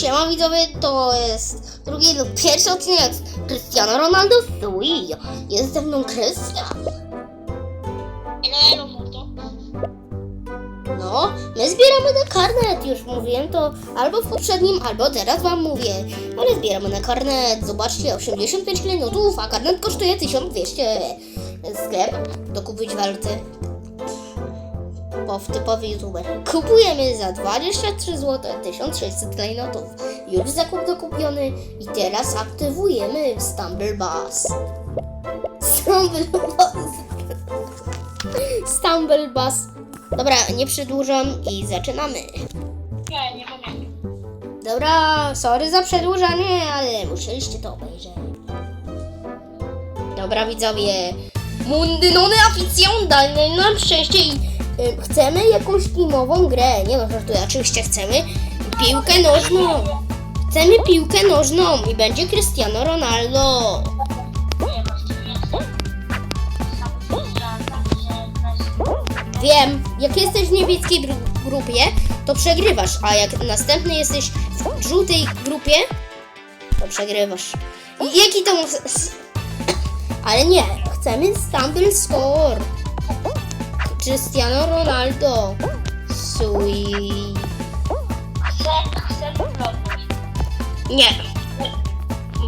Siema widzowie, to jest drugi lub pierwszy odcinek z Cristiano Ronaldo Sui. Jest ze mną Krystian. No, my zbieramy na karnet, już mówiłem to albo w poprzednim, albo teraz wam mówię. Ale zbieramy na karnet, zobaczcie, 85 klinotów, a karnet kosztuje 1200. Sklep, dokupić waluty. Po typowy youtuber. Kupujemy za 23 zł 1600 klejnotów. Już zakup dokupiony i teraz aktywujemy Stumble Bus. Stumble Bus. Stumble Bus. Dobra, nie przedłużam i zaczynamy. Nie, nie pamiętam. Dobra, sorry za przedłużanie, ale musieliście to obejrzeć. Dobra, widzowie. Mundy none aficją, dajmy nam szczęście i chcemy jakąś teamową grę. Nie no, żartuję, oczywiście chcemy piłkę nożną. Chcemy piłkę nożną i będzie Cristiano Ronaldo. Wiem, jak jesteś w niebieskiej gru- grupie, to przegrywasz, a jak następny jesteś w żółtej grupie, to przegrywasz. I jaki to... Ale nie, chcemy Stumble Score. Cristiano Ronaldo. Sui. Nie.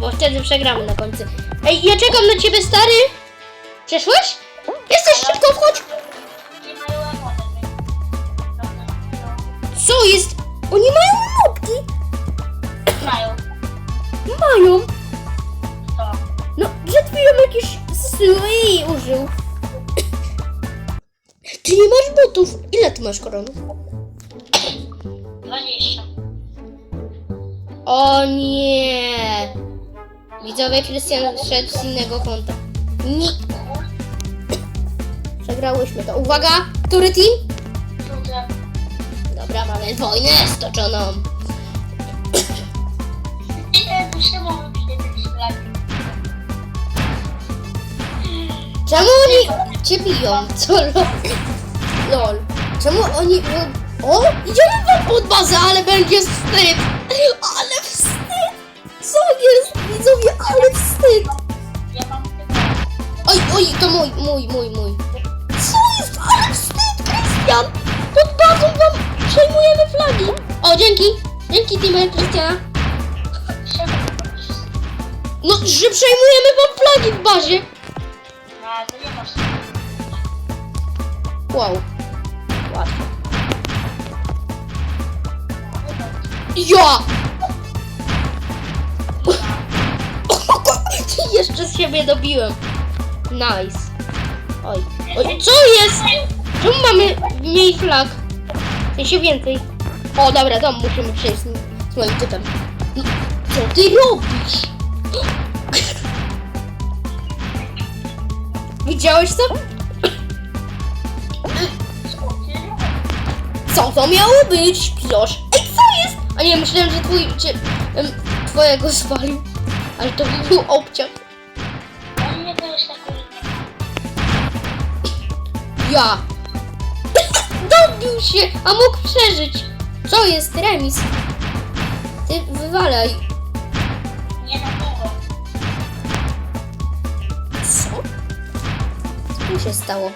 Bo wtedy przegramy na końcu. Ej, ja czekam na ciebie, stary. Przeszłeś? Jesteś, szybko wchodź. Co jest? Oni mają nutki. Mają. Mają. No, przed chwilą jakiś sui użył. Ty nie masz butów. Ile ty masz koronów? 20. O nie. Widzowie, Krystian szedł z innego konta. Nie. Przegrałyśmy to. Uwaga, który team? Cudze. Dobra, mamy wojnę stoczoną. Nie. Czemu oni cię biją? Co lol? lol. Czemu oni... O, idziemy wam pod bazę, ale będzie wstyd. Ale wstyd. Co jest? Widzowie, ale wstyd. Oj, oj, to mój, mój, mój, mój. Co jest? Ale wstyd, Krystian. Pod bazą wam przejmujemy flagi. O, dzięki. Dzięki, teamie Krystiana. No, że przejmujemy wam flagi w bazie. Wow. Łatwo. Ja! Jeszcze z siebie dobiłem. Nice. Oj. Oj, co jest? Czemu mamy mniej flag? W sensie więcej. O, dobra, dom musimy przejść z, z moim typem. Co ty robisz? Widziałeś to? Co to miało być? Pilosz. Ej, co jest? A nie, myślałem, że twój, cię, em, twojego spalił. Ale to był obciach. On nie taki. Ja. Dobił się, a mógł przeżyć. Co jest? Remis. Ty wywalaj. Nie na tego. Co? Co mu się stało?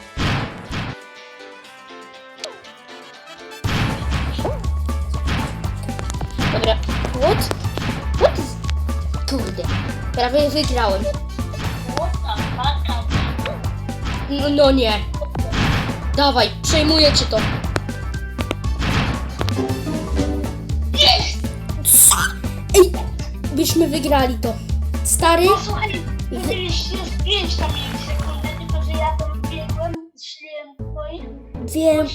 What? What is... Kurde. Prawie wygrałem. No, no nie. Dawaj, przejmuję ci to. Co? Ej, byśmy wygrali to. Stary? No słuchaj, musieliście zdjąć tam sekundę, tylko że ja tam biegłem, szliłem twoich. Wiem,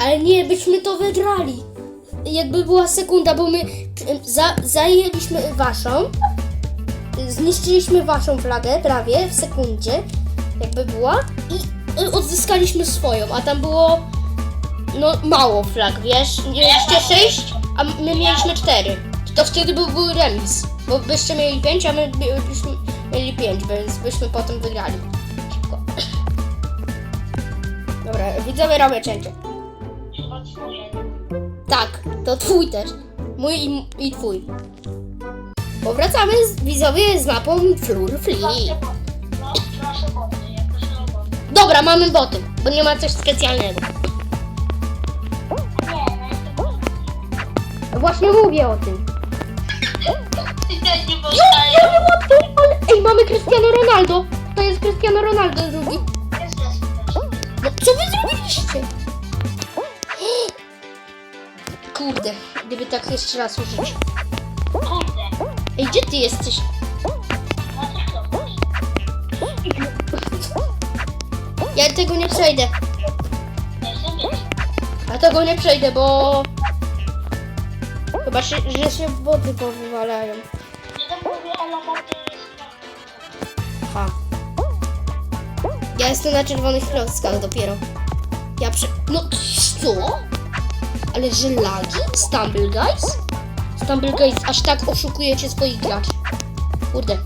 ale nie, byśmy to wygrali. Jakby była sekunda, bo my za, zajęliśmy waszą, zniszczyliśmy waszą flagę prawie w sekundzie, jakby była, i y, odzyskaliśmy swoją, a tam było no mało flag, wiesz? Mieliście sześć, a my mieliśmy cztery. To wtedy był, remis, bo byście mieli pięć, a my by- byśmy mieli pięć, więc byśmy potem wygrali. Szybko. Dobra, widzowie robię cięcie. Twoje. Tak, to twój też. Mój i, i twój. Powracamy z, widzowie z mapą Flur Flea. Proszę boty. No, boty. Ja boty. Dobra, mamy boty, bo nie ma coś specjalnego. Nie, no jestem. Właśnie mówię o tym. Ja nie Ja powstaję. nie mam tu, ale... Ej, mamy Cristiano Ronaldo. To jest Cristiano Ronaldo drugi. Desy też. No, co wy zrobiliście? Kurde, gdyby tak jeszcze raz użyć. Kurde. Ej, gdzie ty jesteś? Ja tego nie przejdę. Jestem wiesz. A tego nie przejdę, bo... Chyba, się, że się boty powywalają. Aha. Ja jestem na czerwonych klockach dopiero. Ja prze... No co? Ale że lagi? Stumble Guys? Stumble Guys aż tak oszukujecie swoich graczy. Kurde.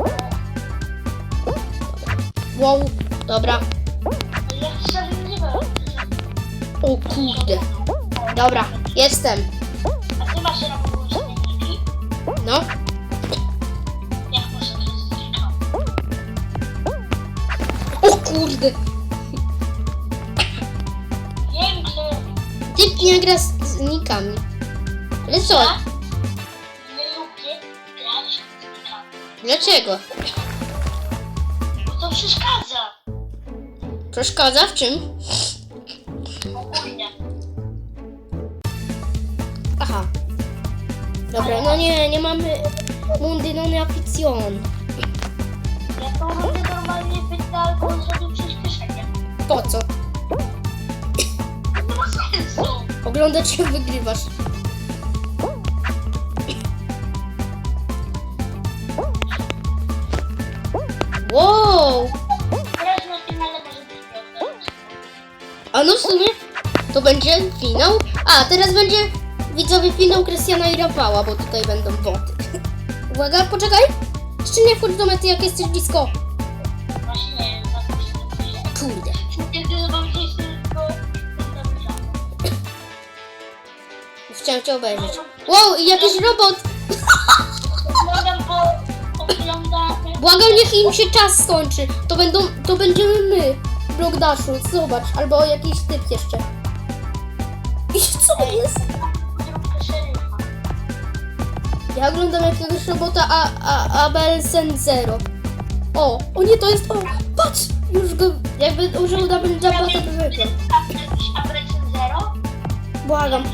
Wow, dobra. O kurde. Dobra, jestem. A ty masz? No. O kurde. Kto Typ nie nikami. Ale co? ja nie lubię grać z nikami. Dlaczego? Bo to przeszkadza. Przeszkadza w czym? Ogólnie. Aha. Dobra, no nie, nie mamy Mundi non affection. Ja to robię normalnie pyta albo zrobię przyspieszenie. Po co? Oglądać jak wygrywasz. Wow! A no w sumie to będzie finał. A, teraz będzie widzowie finał Krystiana i Rafała, bo tutaj będą boty. Uwaga, poczekaj! Jeszcze nie wchodź do mety, jak jesteś blisko. Chciałem cię obejrzeć. Wow, jakiś robot! Oglądam, bo oglądamy. Błagam, niech im się czas skończy. To będą, to będziemy my. Blok Dashu, zobacz. Albo jakiś typ jeszcze. I co jest? Szeryfa. Ja oglądam jakiegoś robota A, A, Abelsen Zero. O, o nie, to jest, o, patrz! Już go, jakby użył double jumpa, to by wygrał. A jakiś Abrecen Zero? Błagam,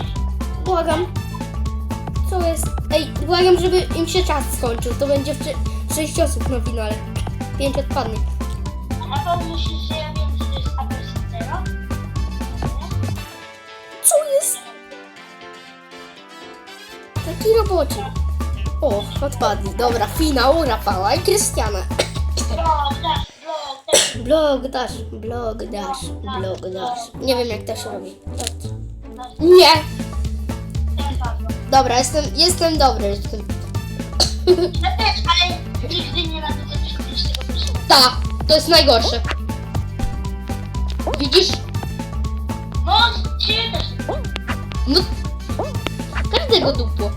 błagam. Co jest? Ej, błagam, żeby im się czas skończył. To będzie w 6 osób na finale. 5 odpadnie. A myślisz, że ja wiem, że to jest Zero? Co jest? Taki robocik. O, odpadli. Dobra, finał Rafała i Krystiana. Blok, dasz, blok, dasz. Blog dash, blog dash, blog dash. Nie wiem jak to się robi. Nie! Dobra, jestem, jestem dobry. Jestem. Ja też, ale nigdy nie będę przechodzić tego pierwszego. Ta, to jest najgorsze. Widzisz? No, ciebie też. No. Każdego dupło.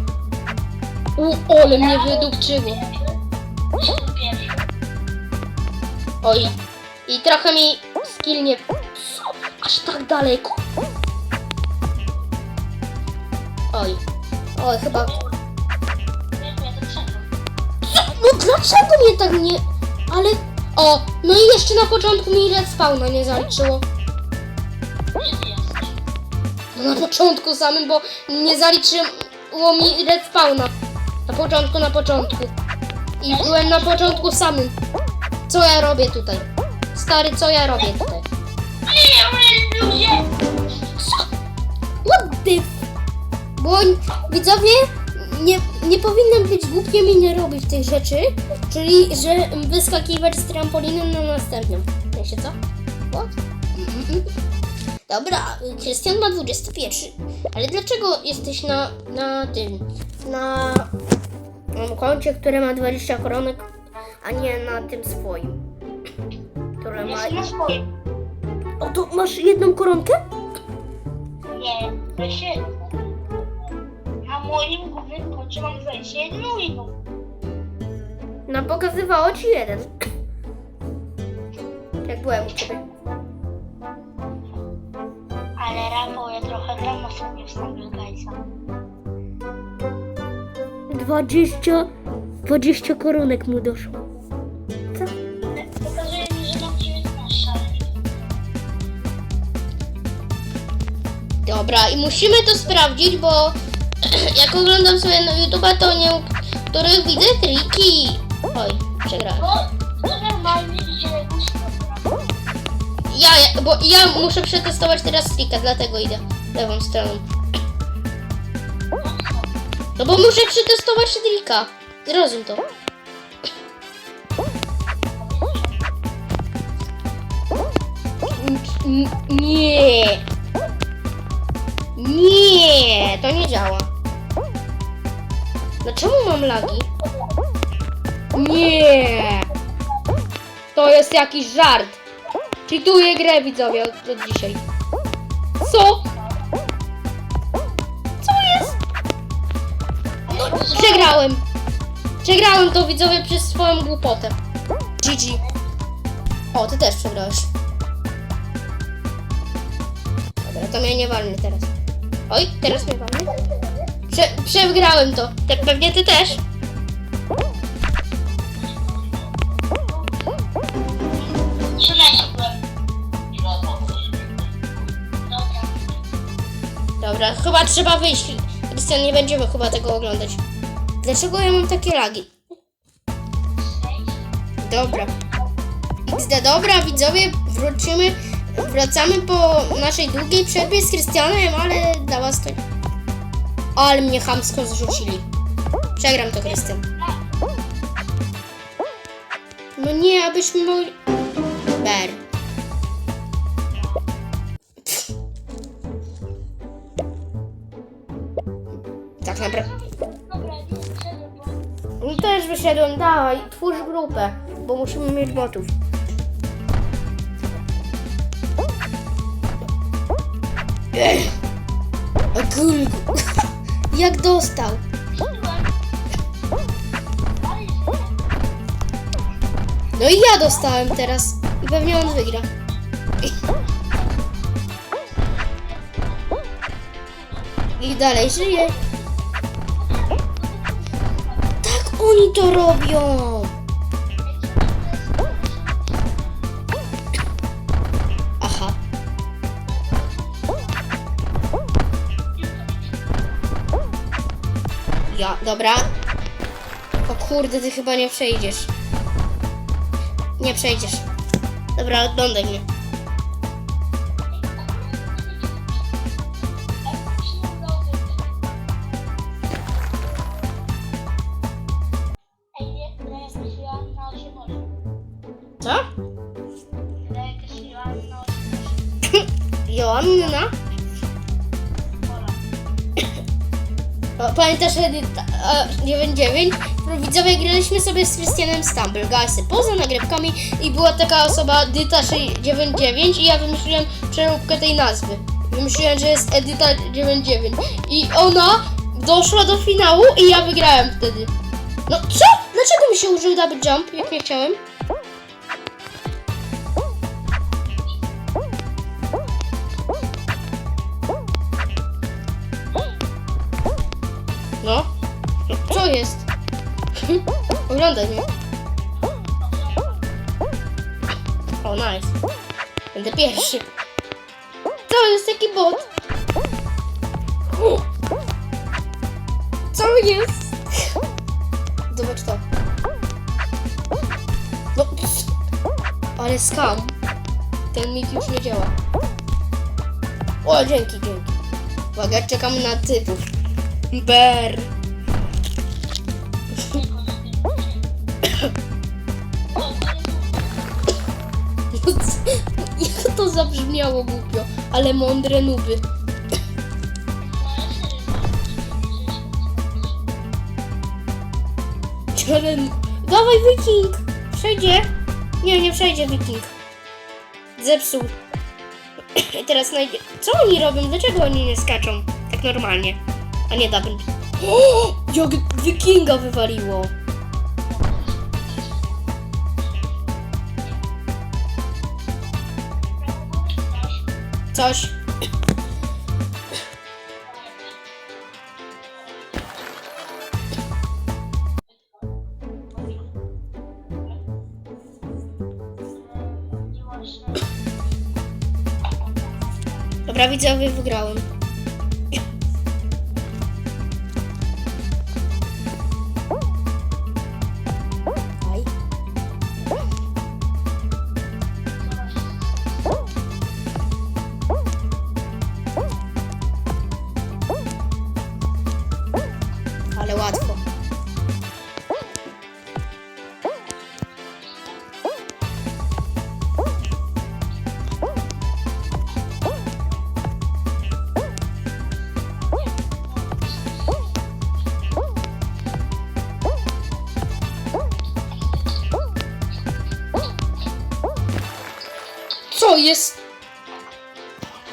U, ole mnie wydupczyło. Jestem pierwszy. Oj. I trochę mi skill nie... Co? Aż tak daleko? Oj. Oj, chyba... No dlaczego mnie tak nie... Ale... O, no i jeszcze na początku mi red spawna nie zaliczyło. No na początku samym, bo nie zaliczyło mi red spawna. Na początku, na początku. I byłem na początku samym. Co ja robię tutaj? Stary, co ja robię tutaj? Nie! Bo widzowie, nie, nie powinnam być głupiem i nie robić tych rzeczy, czyli że wyskakiwać z trampoliny na następną. Wiecie co? What? Dobra, Krystian ma 21. Ale dlaczego jesteś na, na tym, na, na koncie, które ma 20 koronek, a nie na tym swoim? Które ma... Na swoim. O, to masz jedną koronkę? Nie, to się... Moim głównym czy mam 21 winów. No pokazywało ci jeden. Jak byłem u ciebie. Ale Rafał, ja trochę gram osobnie w Guysa. 20, 20 koronek mu doszło. Pokazuje mi, że mam 19, ale nie Dobra, i musimy to sprawdzić, bo jak oglądam sobie na YouTube'a, to nie u których widzę triki. Oj, przegrałem. Idzie gusto. Ja, ja- bo ja muszę przetestować teraz trika, dlatego idę lewą stroną. No bo muszę przetestować trika. Zrozum to. Nie. Nie, to nie działa. No czemu mam lagi? Nie. To jest jakiś żart. Czytuję grę widzowie od, od dzisiaj. Co? Co jest? No, przegrałem. Przegrałem to widzowie przez swoją głupotę. GG. O, ty też przegrałeś. Dobra, to mnie nie walnie teraz. Oj, teraz mnie walnie. Prze przegrałem to. Te, pewnie ty też. 13 byłem. Dobra. Dobra, chyba trzeba wyjść. Krystian, nie będziemy chyba tego oglądać. Dlaczego ja mam takie lagi? Dobra. XD, dobra, widzowie, wrócimy, wracamy po naszej długiej przerwie z Krystianem, ale dla was to... Ale mnie chamsko zrzucili. Przegram to, Krystian. No nie, abyśmy mogli... Ber. Tak naprawdę... No też wyszedłem, dawaj, twórz grupę, bo musimy mieć botów. Ech. A kulku. Jak dostał? No i ja dostałem teraz. I pewnie on wygra. I dalej żyje. Tak oni to robią. Dobra. O kurde, ty chyba nie przejdziesz. Nie przejdziesz. Dobra, oglądaj mnie. Ej, nie, tyle jakaś Joanna 8-8. Co? Joanna Pamiętasz Edyta e, 99? Widzowie graliśmy sobie z Krystianem Stumble Guysy poza nagrywkami i była taka osoba Edyta 99 i ja wymyśliłem przeróbkę tej nazwy. Wymyśliłem, że jest Edyta 99 i ona doszła do finału i ja wygrałem wtedy. No co? Dlaczego mi się użył double jump, jak nie chciałem? Jest? Oglądaj mnie. O, nice. Będę pierwszy. Co jest taki bot? Co jest? Zobacz to. No, ale skam. Ten mit już nie działa. O, dzięki, dzięki. Uwaga, czekam na typów. Ber. Zabrzmiało głupio, ale mądre nuby. Czeren... Dawaj wiking! Przejdzie! Nie, nie przejdzie wiking. Zepsuł. Teraz najdzie... Co oni robią? Dlaczego oni nie skaczą? Tak normalnie. A nie double. O! Jak wikinga wywaliło. Coś. Dobra, widzowie, wygrałem. Jest?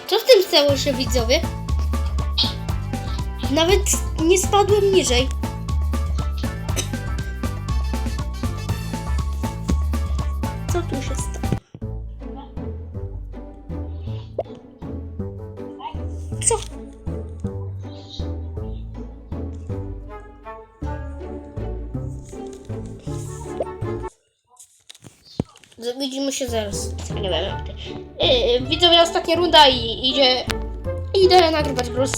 Co w tym stało się widzowie? Nawet nie spadłem niżej. Co tu się stało? Co? Widzimy się zaraz. Nie wiem. Yy, widzowie, ostatnia runda i idzie. Idę nagrywać Brawl.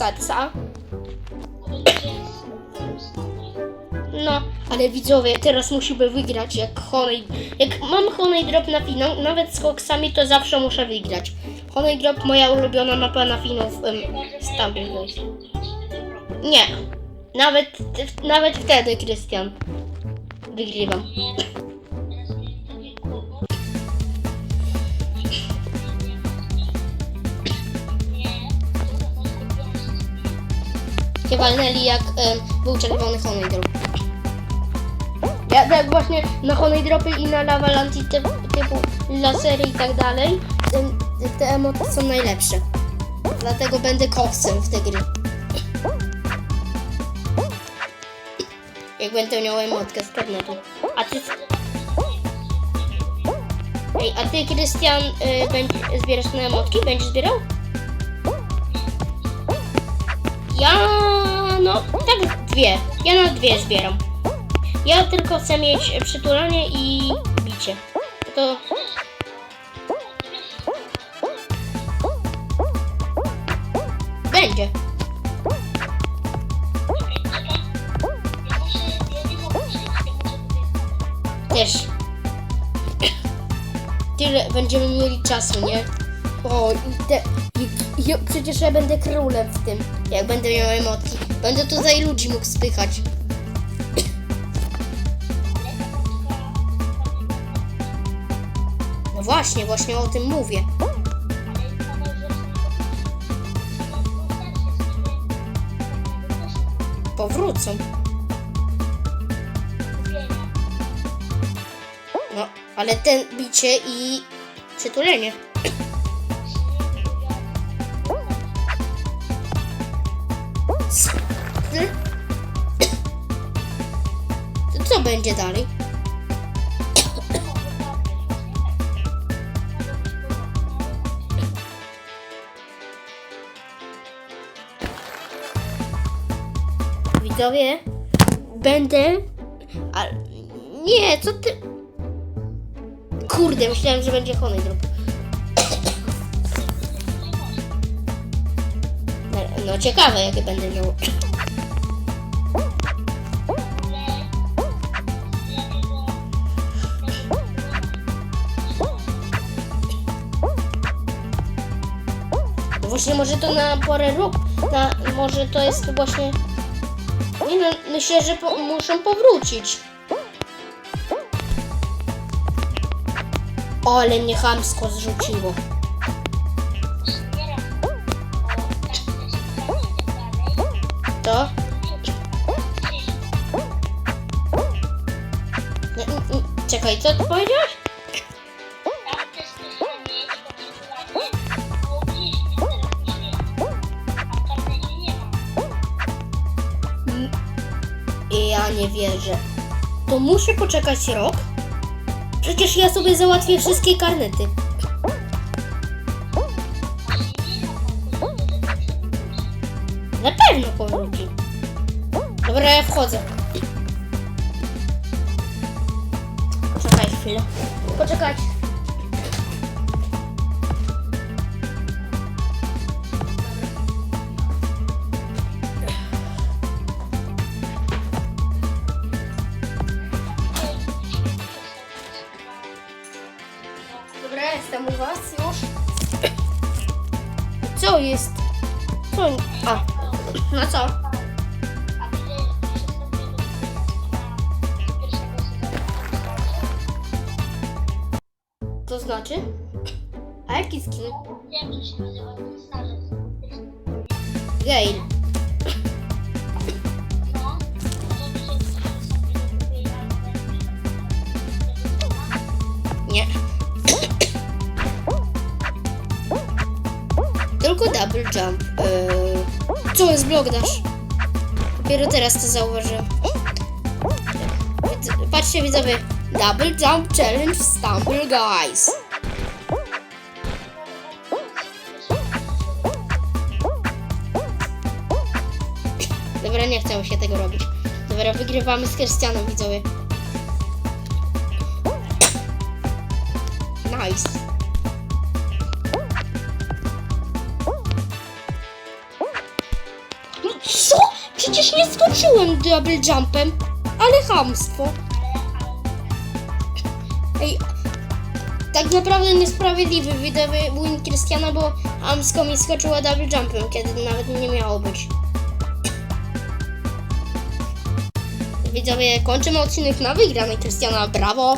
No, ale widzowie, teraz musimy wygrać jak Honey. Jak mam Honey Drop na finał, nawet z koksami, to zawsze muszę wygrać. Honey Drop, moja ulubiona mapa na finał w um, Guys. Nie. Nawet, nawet wtedy, Krystian. Wygrywam. Się walnęli jak em, był czerwony Honey Drop. Ja tak właśnie na Honey Dropy i na Lavalanti typu, typu lasery i tak dalej, em, te emoty są najlepsze. Dlatego będę koksem w te gry. Jak będę miał emotkę z karnetu. A ty... Ej, a ty, Krystian, y, będzie, zbierasz na emotki? Będziesz zbierał? Ja... no, tak dwie. Ja na dwie zbieram. Ja tylko chcę mieć przytulanie i bicie. To... Będzie. Też. Tyle będziemy mieli czasu, nie? O, i te, i, i, przecież ja będę królem w tym, jak będę miał emotki. Będę tutaj ludzi mógł spychać. No właśnie, właśnie o tym mówię. Powrócą. No, ale ten bicie i przytulenie. To co będzie dalej? Widzowie, będę... A... Nie, co ty... Kurde, myślałem, że będzie Honey Drop. Ciekawe, jakie będę miał. No Właśnie może to na porę roku, na, może to jest właśnie... Nie no, myślę, że po, muszą powrócić. Ale mnie chamsko zrzuciło. Co ty powiedziałeś? nie wierzę. To muszę poczekać rok? Przecież ja sobie załatwię wszystkie karnety. Na pewno powróci. Dobra, ja wchodzę. Chwilę. Poczekać. Znaczy? A jaki skin? Wiem, się nazywa. No, to Nie. Tylko double jump. Eee, co jest blok dash? Dopiero teraz to zauważyłem. Patrzcie widzowie. Double jump challenge stumble guys. Dobra, nie chcę się tego robić. Dobra, wygrywamy z Krystianem widzowie. Nice. No co? Przecież nie skoczyłem double jumpem, ale chamstwo. Ej, tak naprawdę niesprawiedliwy widowy win Krystiana, bo Amsko mi skoczyła double jumpem, kiedy nawet nie miało być. Widzowie, kończymy odcinek na wygranej Krystiana, brawo!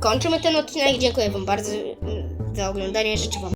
Kończymy ten odcinek, dziękuję wam bardzo za oglądanie, życzę wam